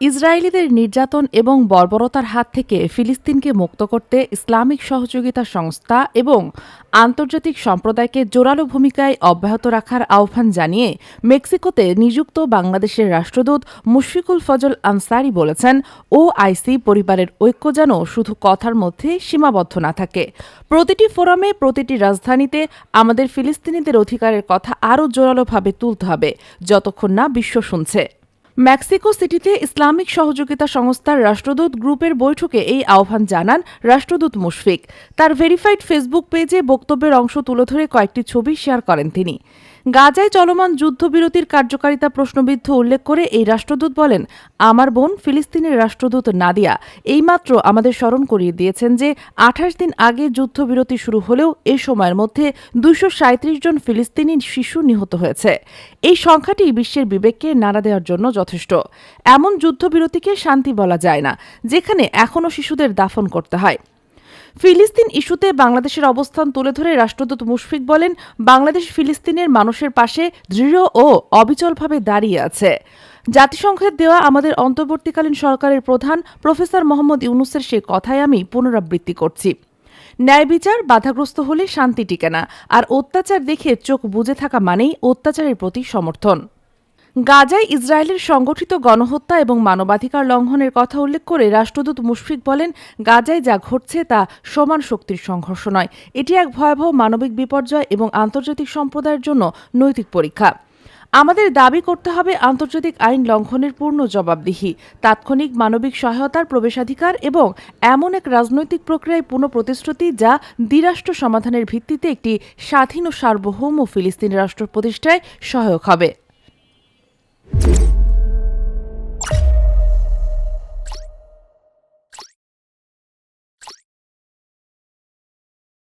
ইসরায়েলিদের নির্যাতন এবং বর্বরতার হাত থেকে ফিলিস্তিনকে মুক্ত করতে ইসলামিক সহযোগিতা সংস্থা এবং আন্তর্জাতিক সম্প্রদায়কে জোরালো ভূমিকায় অব্যাহত রাখার আহ্বান জানিয়ে মেক্সিকোতে নিযুক্ত বাংলাদেশের রাষ্ট্রদূত মুশফিকুল ফজল আনসারি বলেছেন ও আইসি পরিবারের ঐক্য যেন শুধু কথার মধ্যে সীমাবদ্ধ না থাকে। প্রতিটি ফোরামে প্রতিটি রাজধানীতে আমাদের ফিলিস্তিনিদের অধিকারের কথা আরও জোরালোভাবে তুলতে হবে, যতক্ষণ না বিশ্ব শুনছে। মেক্সিকো সিটিতে ইসলামিক সহযোগিতা সংস্থার রাষ্ট্রদূত গ্রুপের বৈঠকে এই আহ্বান জানান রাষ্ট্রদূত মুশফিক। তার ভেরিফাইড ফেসবুক পেজে বক্তব্যের অংশ তুলে ধরে কয়েকটি ছবি শেয়ার করেন তিনি। গাজায় চলমান যুদ্ধবিরতির কার্যকারিতা প্রশ্নবিদ্ধ উল্লেখ করে এই রাষ্ট্রদূত বলেন, আমার বোন ফিলিস্তিনের রাষ্ট্রদূত নাদিয়া এইমাত্র আমাদের স্মরণ করিয়ে দিয়েছেন যে আঠাশ দিন আগে যুদ্ধবিরতি শুরু হলেও এ সময়ের মধ্যে দুইশো জন ফিলিস্তিনি শিশু নিহত হয়েছে। এই সংখ্যাটি বিশ্বের বিবেককে নাড়া দেওয়ার জন্য যথেষ্ট। এমন যুদ্ধবিরতিকে শান্তি বলা যায় না, যেখানে এখনও শিশুদের দাফন করতে হয়। ফিলিস্তিন ইস্যুতে বাংলাদেশের অবস্থান তুলে ধরে রাষ্ট্রদূত মুশফিক বলেন, বাংলাদেশ ফিলিস্তিনের মানুষের পাশে দৃঢ় ও অবিচলভাবে দাঁড়িয়ে আছে। জাতিসংঘের দেওয়া আমাদের অন্তর্বর্তীকালীন সরকারের প্রধান প্রফেসর মোহাম্মদ ইউনুসের সে কথাই আমি পুনরাবৃত্তি করছি। ন্যায় বিচার বাধাগ্রস্ত হলে শান্তি টিকে না, আর অত্যাচার দেখে চোখ বুজে থাকা মানেই অত্যাচারের প্রতি সমর্থন। গাজায় ইসরায়েলের সংগঠিত গণহত্যা এবং মানবাধিকার লঙ্ঘনের কথা উল্লেখ করে রাষ্ট্রদূত মুশফিক বলেন, গাজায় যা ঘটছে তা সমান শক্তির সংঘর্ষ নয়। এটি এক ভয়াবহ মানবিক বিপর্যয় এবং আন্তর্জাতিক সম্প্রদায়ের জন্য নৈতিক পরীক্ষা। আমাদের দাবি করতে হবে আন্তর্জাতিক আইন লঙ্ঘনের পূর্ণ জবাবদিহি, তাৎক্ষণিক মানবিক সহায়তার প্রবেশাধিকার এবং এমন এক রাজনৈতিক প্রক্রিয়ায় পুনঃপ্রতিশ্রুতি যা দ্বিরাষ্ট্র সমাধানের ভিত্তিতে একটি স্বাধীন ও সার্বভৌম ফিলিস্তিনি রাষ্ট্র প্রতিষ্ঠায় সহায়ক হবে।